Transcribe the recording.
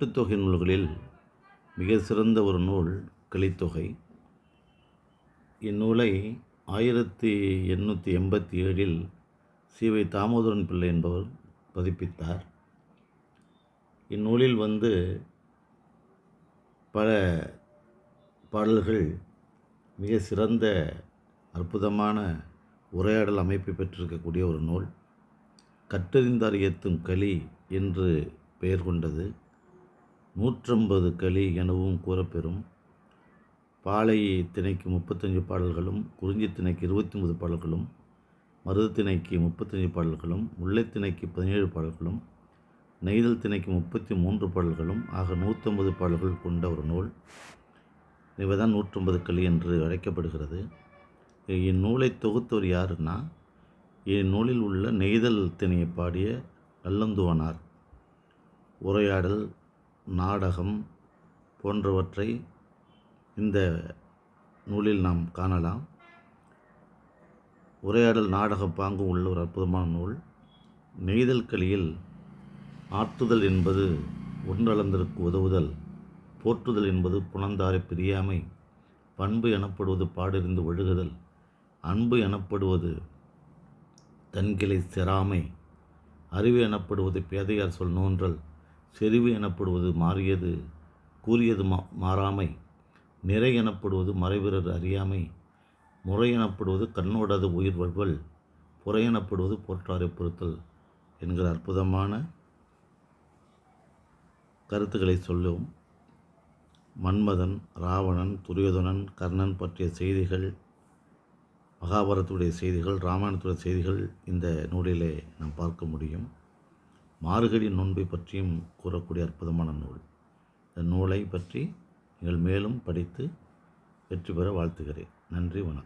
எட்டுத்தொகை நூல்களில் மிக சிறந்த ஒரு நூல் கலித்தொகை. இந்நூலை ஆயிரத்தி எண்ணூற்றி எண்பத்தி ஏழில் சிவை தாமோதரன் பிள்ளை என்பவர் பதிப்பித்தார். இந்நூலில் வந்து பல பாடல்கள் மிக சிறந்த அற்புதமான உரையாடல் அமைப்பு பெற்றிருக்கக்கூடிய ஒரு நூல். கற்றறிந்தார் ஏத்தும் களி என்று பெயர் கொண்டது. நூற்றம்பது களி எனவும் கூறப்பெறும். பாலை திணைக்கு முப்பத்தஞ்சு பாடல்களும் குறிஞ்சி திணைக்கு இருபத்தி ஒன்பது பாடல்களும் மருது திணைக்கு முப்பத்தஞ்சு பாடல்களும் முல்லைத்திணைக்கு பதினேழு பாடல்களும் நெய்தல் திணைக்கு முப்பத்தி மூன்று பாடல்களும் ஆக நூற்றம்பது பாடல்கள் கொண்ட ஒரு நூல். இவைதான் நூற்றம்பது களி என்று அழைக்கப்படுகிறது. இந்நூலை தொகுத்தவர் யாருன்னா இந்நூலில் உள்ள நெய்தல் திணையை பாடிய நல்லந்துவனார். உரையாடல் நாடகம் போன்றவற்றை இந்த நூலில் நாம் காணலாம். உரையாடல் நாடக பாங்கு உள்ள ஒரு அற்புதமான நூல். நெய்தல் கலியில் ஆற்றுதல் என்பது ஒன்றளந்தருக்கு உதவுதல் போற்றுதல் என்பது புணந்தாரை பிரியாமை பண்பு எனப்படுவது பாடறிந்து ஒழுகுதல் அன்பு எனப்படுவது தன்கிளை செராமை அறிவு எனப்படுவது பேதையார் சொல் நோன்றல் செறிவு எனப்படுவது மாறியது கூறியது மா மாறாமை. நிறை எனப்படுவது மறைவிரர் அறியாமை. முறை எனப்படுவது கண்ணோடது உயிர் வல்வல். புறை எனப்படுவது போற்றாரை பொறுத்தல் என்கிற அற்புதமான கருத்துக்களை சொல்லும் மன்மதன் ராவணன் துரியோதனன் கர்ணன் பற்றிய செய்திகள் மகாபாரதத்துடைய செய்திகள் ராமாயணத்துடைய செய்திகள் இந்த நூலிலே நாம் பார்க்க முடியும். மார்கழி நோன்பை பற்றியும் கூறக்கூடிய அற்புதமான நூல். இந்த நூலை பற்றி நீங்கள் மேலும் படித்து வெற்றி பெற வாழ்த்துகிறேன். நன்றி வணக்கம்.